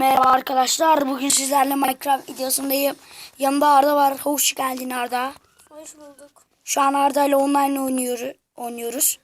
Merhaba arkadaşlar. Bugün sizlerle Minecraft videosundayım. Yanımda Arda var. Hoş geldin Arda. Hoş bulduk. Şu an Arda ile online oynuyor, oynuyoruz.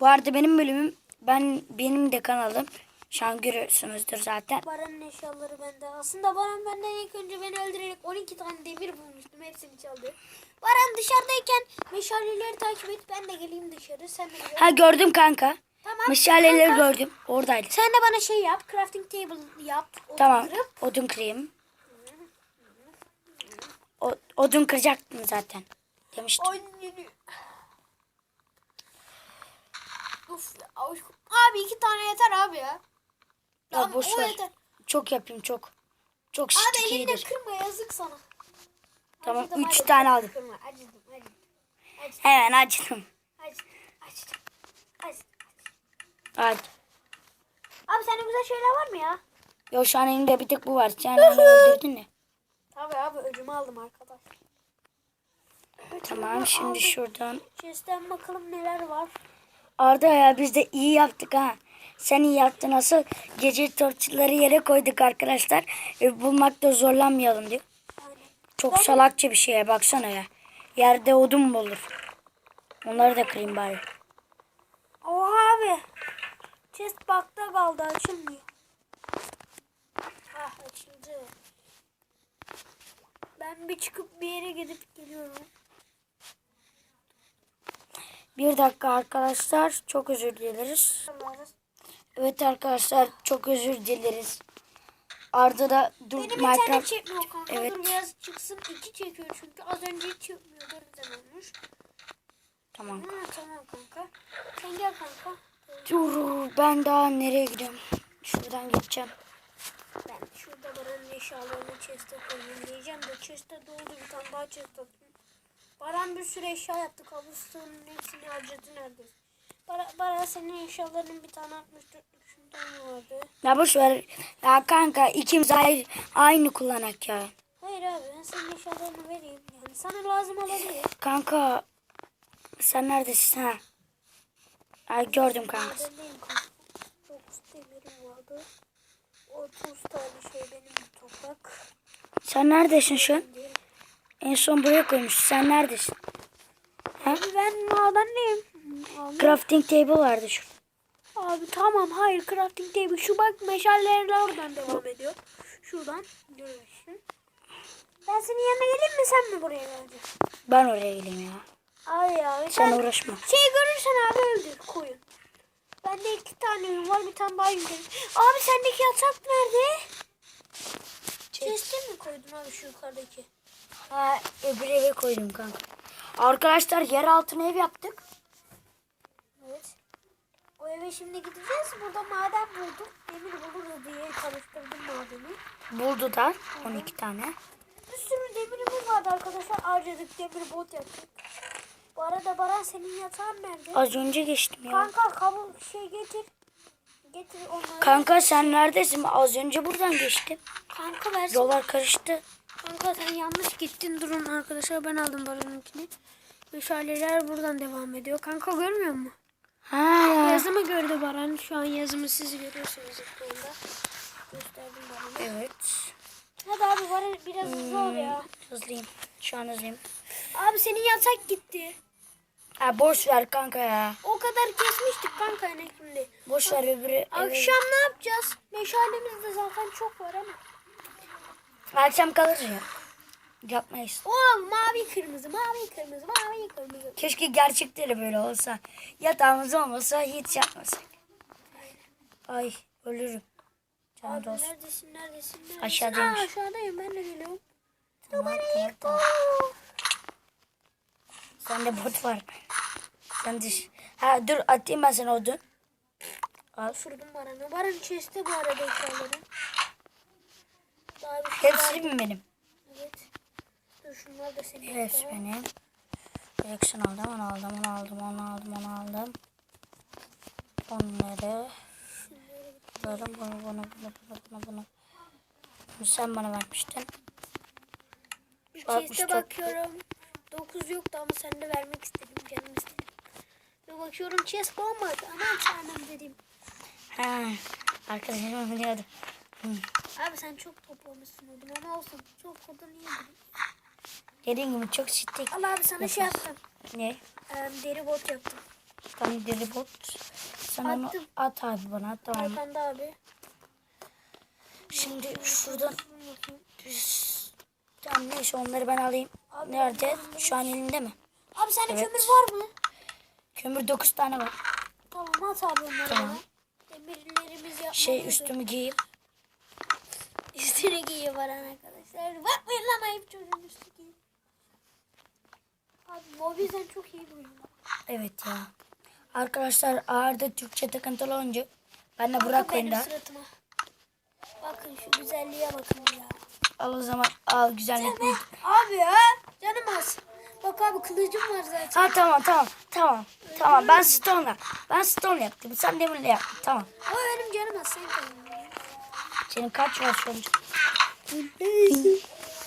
Bu arada benim bölümüm ben benim de kanalım. Şu an görüyorsunuzdur zaten. Baran'ın eşyaları bende. Aslında Baran benden ilk önce beni öldürerek 12 tane demir bulmuştum. Hepsini çaldı. Baran dışarıdayken meşaleleri takip et. Ben de geleyim dışarı. Sen de gel. Ha gördüm kanka. Tamam. Meşaleleri Kanka, gördüm. Oradaydı. Sen de bana şey yap. Crafting table yap. Onu Tamam. kırıp. Odun kırayım. O, odun kıracaktım zaten. Demiştim. Anneni. Uf. Abi iki tane yeter abi ya. Ya Tamam, boş ver. yeter. Çok yapayım çok. Çok Abi şık elinde kırma yazık sana. Tamam, Acıdım, üç acıdım. tane aldım. Kırma acıdım acıdım. Acıdım Hemen acıdım. acıdım acıdım. acıdım. Hadi. Abi sende güzel şeyler var mı ya? Yo şu an elimde bir tek bu var. Sen onu öldürdün mü? Tabii abi ödümü aldım arkadaş. Tamam şimdi şuradan. Chest'ten bakalım neler var. Arda ya biz de iyi yaptık ha. Sen iyi yaptın nasıl? Gece torçları yere koyduk arkadaşlar. E, bulmakta zorlanmayalım diyor. Çok salakça bir şeye baksana ya. Yerde odun mu olur? Onları da kırayım bari. Oha abi. Chest bakta kaldı açılmıyor. Ah açıldı. Ben bir çıkıp bir yere gidip geliyorum. Bir dakika arkadaşlar. Çok özür dileriz. Evet arkadaşlar çok özür dileriz. Arda da dur Benim Minecraft. çekmiyor kanka. Evet. Dur biraz çıksın. iki çekiyor çünkü az önce hiç çekmiyordu. Neden olmuş? Tamam. Ha, tamam kanka. Sen gel kanka. Dur ben daha nereye gidiyorum? Şuradan geçeceğim. Ben şurada Baran'ın eşyalarını chest'e koyayım diyeceğim de chest'e doldu bir tane daha chest atayım. Baran bir sürü eşya yaptı. Kabustonun hepsini harcadı neredeyse. Baran, Baran senin eşyalarının bir tane 64 şundan vardı. Ya boş ver. Ya kanka ikimiz aynı, aynı kullanak ya. Hayır abi ben senin eşyalarını vereyim. Yani sana lazım olabilir. Kanka sen neredesin ha? Ay gördüm kanka. 9 demirim vardı. 30 tane şey benim toprak. Sen neredesin şu an? En son buraya koymuş. Sen neredesin? Ha? Abi ben madendeyim. Crafting table vardı şu. abi tamam hayır crafting table. Şu bak meşaleler oradan devam ediyor. Şuradan görüyorsun. Ben senin yanına geleyim mi sen mi buraya geleceksin? Ben oraya geleyim ya. Abi ya. Sen uğraşma. Şey görürsen abi öldür koyun. Bende iki tane yün var bir tane daha yün gelir. Abi sendeki yatak nerede? Chest'e mi koydun abi şu yukarıdaki? Ha öbür eve koydum kanka. Arkadaşlar yer altına ev yaptık. Evet. O eve şimdi gideceğiz. Burada maden buldum. Demir buluruz diye karıştırdım madeni. Buldu da 12 tane. Bir sürü demirimiz vardı arkadaşlar. Harcadık demir bot yaptık. Bu arada Baran senin yatağın nerede? Az önce geçtim ya. Kanka kabul şey getir. Getir onları. Kanka sen neredesin? Az önce buradan geçtim. Kanka versin. Yollar karıştı. Kanka sen yanlış gittin. Durun arkadaşlar ben aldım Baran'ınkini. Meşaleler buradan devam ediyor. Kanka görmüyor musun? Ha. Yazımı gördü Baran. Şu an yazımı siz görüyorsunuz ekranda. Gösterdim Baran'a. Evet. Hadi abi Baran biraz hızlı ol ya. Hızlıyım. Şu an hızlıyım. Abi senin yatak gitti. Ha boş ver kanka ya. O kadar kesmiştik kanka şimdi. Boş ver öbürü. Akşam ne yapacağız? Meşalemiz de zaten çok var ama. Akşam kalırız ya. Yapmayız. Oğlum mavi kırmızı, mavi kırmızı, mavi kırmızı. Keşke gerçekte de böyle olsa. Yatağımız olmasa hiç yapmasak. Ay ölürüm. Canım Abi dost. neredesin, neredesin, neredesin? Aşağıdaymış. Aa, aşağıdayım ben de geliyorum. Tamam, tamam, tamam. Sende bot var. Sen düş. Ha dur atayım ben sana odun. Al. Sürdüm Baran'ı. Baran chest'te bu arada eşyaları. Daha bir şey Hepsi mi benim? Evet. Dur şunlar da senin. Hepsi benim. Direksiyon aldım, onu aldım, onu aldım, onu aldım, onu aldım. Onları. Bunları, bunu, bunu, bunu, bunu, bunu, bunu. Bunu sen bana vermiştin. Bir chest'e 64. bakıyorum. 9 yoktu ama sen de vermek istedim. Canım istedim. Bir bakıyorum chest olmadı. Aman tanrım dedim. Ha, arkadaşım biliyordu. Abi sen çok toplamışsın odun ama olsun. Çok odun iyidir. Dediğim gibi çok şiddet. Allah abi sana şey yaptım. Ne? Ee, deri bot yaptım. Tam deli bot. Sen onu at abi bana. Tamam. Arkanda abi. Şimdi şuradan düz. Tamam neyse onları ben alayım. Nerede? Şu an elinde mi? Abi sende Evet. kömür var mı? Kömür 9 tane var. Tamam at abi onları Tamam. Demirlerimiz. Şey üstümü giyeyim. Üstüne giyiyor var arkadaşlar. Bakmayın lan ayıp çocuğun üstü giyiyor. Abi mobilden çok iyi bir oyun. Evet ya. Arkadaşlar ağırda Türkçe takıntılı oyuncu. Ben de Burak oyunda. Bakın şu güzelliğe bakın ya. Al o zaman al. Sen de- Abi ya canım az. Bak abi kılıcım var zaten. Ha tamam tamam tamam. Tamam ben stone'la. Ben stone yaptım. Sen demirle yaptın. Tamam. Ama benim canım az sen koyun. Senin kaç var an?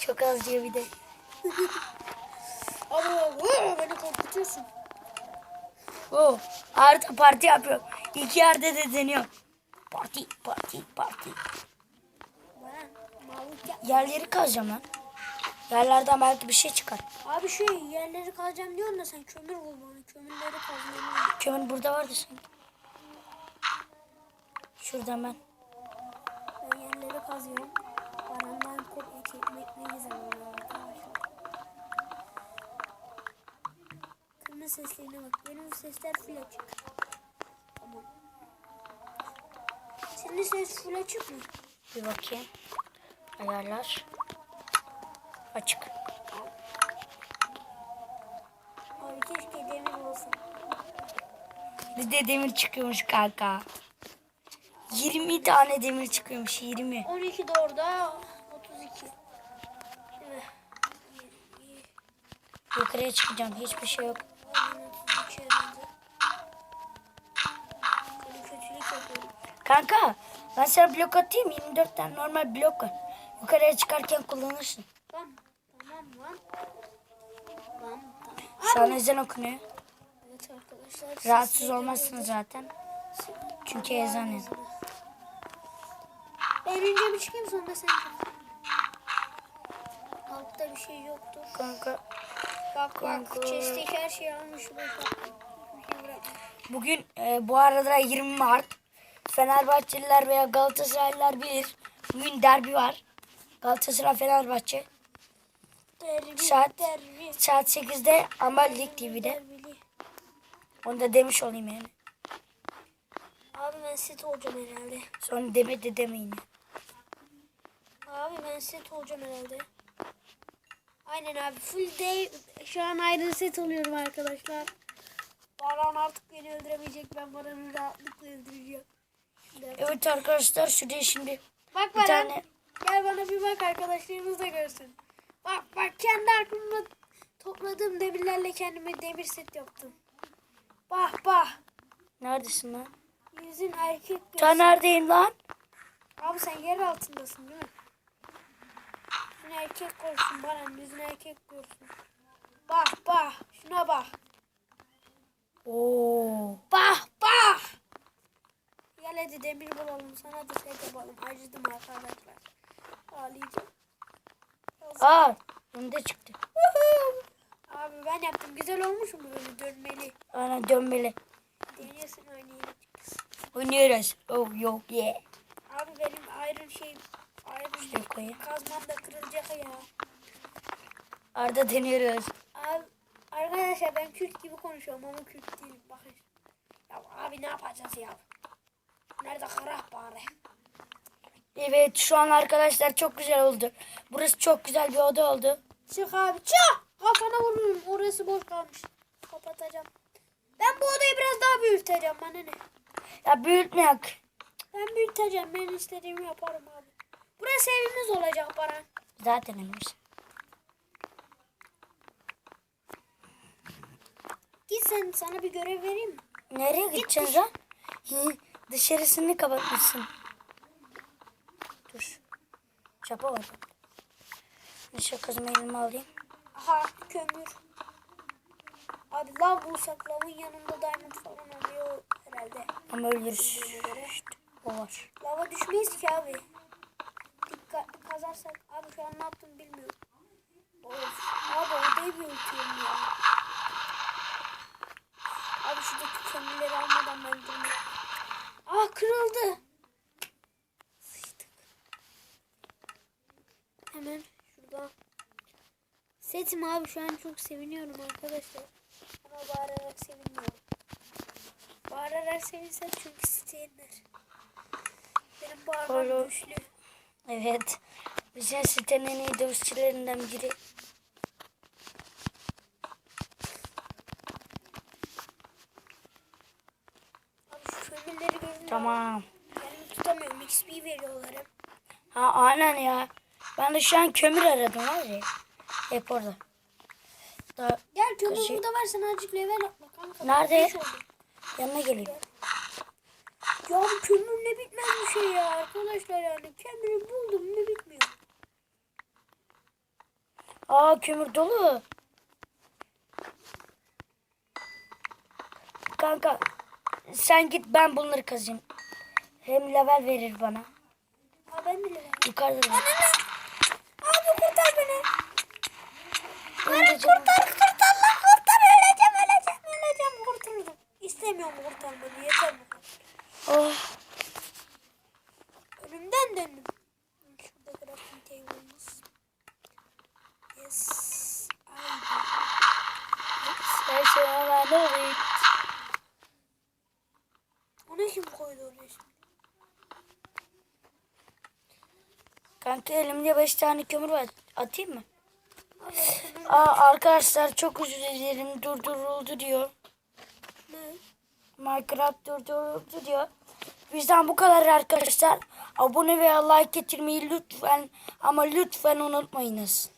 Çok az diyor bir de. Abi oo, beni korkutuyorsun. Oo, Arda parti yapıyor. İki yerde de deniyor. Parti, parti, parti. Yerleri kazacağım lan. Yerlerden belki bir şey çıkar. Abi şu yerleri kazacağım diyorsun da sen kömür bul bana. Kömürleri kazmamı. Kömür burada vardı sanki. Şuradan ben. Ben yerleri kazıyorum. Barandan kopya çekmek ne güzel. Kırmızı seslerine bak. Benim sesler full açık. Tamam. Senin ses full açık mı? Bir bakayım. Ayarlar. Açık. Abi keşke demir olsa. Bizde demir çıkıyormuş kanka. 20 tane demir çıkıyormuş 20. 12 de orada. 32. Evet. Yukarıya çıkacağım hiçbir şey yok. Aynen 32 herhalde. Böyle kötülük yapıyorum. Kanka ben sana blok atayım 24 tane normal blok var. Yukarıya çıkarken kullanırsın. Tamam. Tamam lan. Tamam. Şu an ezan okunuyor. Evet arkadaşlar. Rahatsız olmazsınız zaten. Çünkü ezan ezan. Ben önce bir çıkayım sonra sen çık. Altta bir şey yoktur. Kanka Bak Kanka. bak chest'teki her şeyi almış. Bugün e, bu arada 20 Mart. Fenerbahçeliler veya Galatasaraylılar bilir. Bugün derbi var. Galatasaray Fenerbahçe. Derbi, Saat- derbi. Saat 8'de ama Lig TV'de. Derbili. Onu da demiş olayım yani. Abi ben set olacağım herhalde. Sonra deme de demeyin. Abi ben set olacağım herhalde. Aynen abi full day şu an ayrı set oluyorum arkadaşlar. Baran artık beni öldüremeyecek. Ben Baran'ı rahatlıkla öldüreceğim. Evet arkadaşlar şuraya şimdi Bak bir Baran. tane Gel bana bir bak arkadaşlarımız da görsün. Bak bak kendi aklımda topladığım demirlerle kendime demir set yaptım. Bak bak. neredesin lan? Yüzün erkek görsün. Sen neredeyim lan? Abi sen yer altındasın değil mi? Yüzün erkek görsün Baran. Yüzün erkek görsün. Bak bak. Şuna bak. Oo. Bak bak. Gel hadi demir bulalım. Sana da set yapalım. Acıdım arkadaşlar. Ağlayacağım. Aa, önde çıktı. Abi ben yaptım. Güzel olmuş mu böyle dönmeli? Ana dönmeli. Deneyesin oynayalım. Oynuyoruz. Oh yo yeah. Abi benim ayrım şey ayrım Şuraya koyayım. kazmam da kırılacak ya. Arda deniyoruz. Abi arkadaşlar ben Kürt gibi konuşuyorum ama Kürt değilim. Bakın. Ya abi ne yapacağız ya? Nerede kırah bari? Evet şu an arkadaşlar çok güzel oldu. Burası çok güzel bir oda oldu. Çık abi çık. Kafana vururum. Orası boş kalmış. Kapatacağım. Ben bu odayı biraz daha büyüteceğim. Bana ne? Ya büyütmek. Ben büyüteceğim. Ben istediğimi yaparım abi. Burası evimiz olacak Baran. Zaten emir. Git sen sana bir görev vereyim mi? Nereye gideceksin lan? Dışarısını kapatmışsın. Çapa var. Neyse kızımı elime alayım. Aha kömür. Abi lav bulsak lavın yanında diamond falan oluyor herhalde. Ama ölürüz. Bildiğime göre. O var. Lava düşmeyiz ki abi. kazarsak. Abi şu an ne yaptım bilmiyorum. Of. Abi odayı büyütüyorum ya. Abi şuradaki kömürleri almadan ben durmuyorum. Ah kırıldı. Sıçtık. Hemen şurada. Setim abi şu an çok seviniyorum arkadaşlar. Ama bağırarak sevinmiyorum. Bağırarak sevinsem çünkü siteyenler. Benim bağırmam güçlü. Evet. Bizim sitenin en iyi dövüşçülerinden biri. Tamam. Kendimi tutamıyorum. XP veriyorlar hep. Ha aynen ya. Ben de şu an kömür aradım abi. Hep orada. Daha Gel kömür Kaşı- burada var sana azıcık level atma kanka. Nerede? Oldu. yanına geleyim. Ya bu kömür ne bitmez bir şey ya arkadaşlar yani. Kömürü buldum mu bitmiyor. Aa kömür dolu. Kanka sen git ben bunları kazayım. Hem level verir bana. Ha ben de level. Yukarıda. da. Abi kurtar beni. Benim de canım- Kurtar kurtar lan kurtar. Öleceğim öleceğim öleceğim kurtardım. İstemiyorum kurtarmanı yeter bu kadar. Oh. Önümden döndüm. Şurada crafting table'ımız. Yes. Aynen. Her şey hemen ne oluyor? Onu kim koydu oraya şimdi? Kanka elimde 5 tane kömür var. Atayım mı? Aa arkadaşlar çok özür dilerim durduruldu diyor. ne? Minecraft durduruldu diyor. Bizden bu kadar arkadaşlar. Abone veya like getirmeyi lütfen ama lütfen unutmayınız.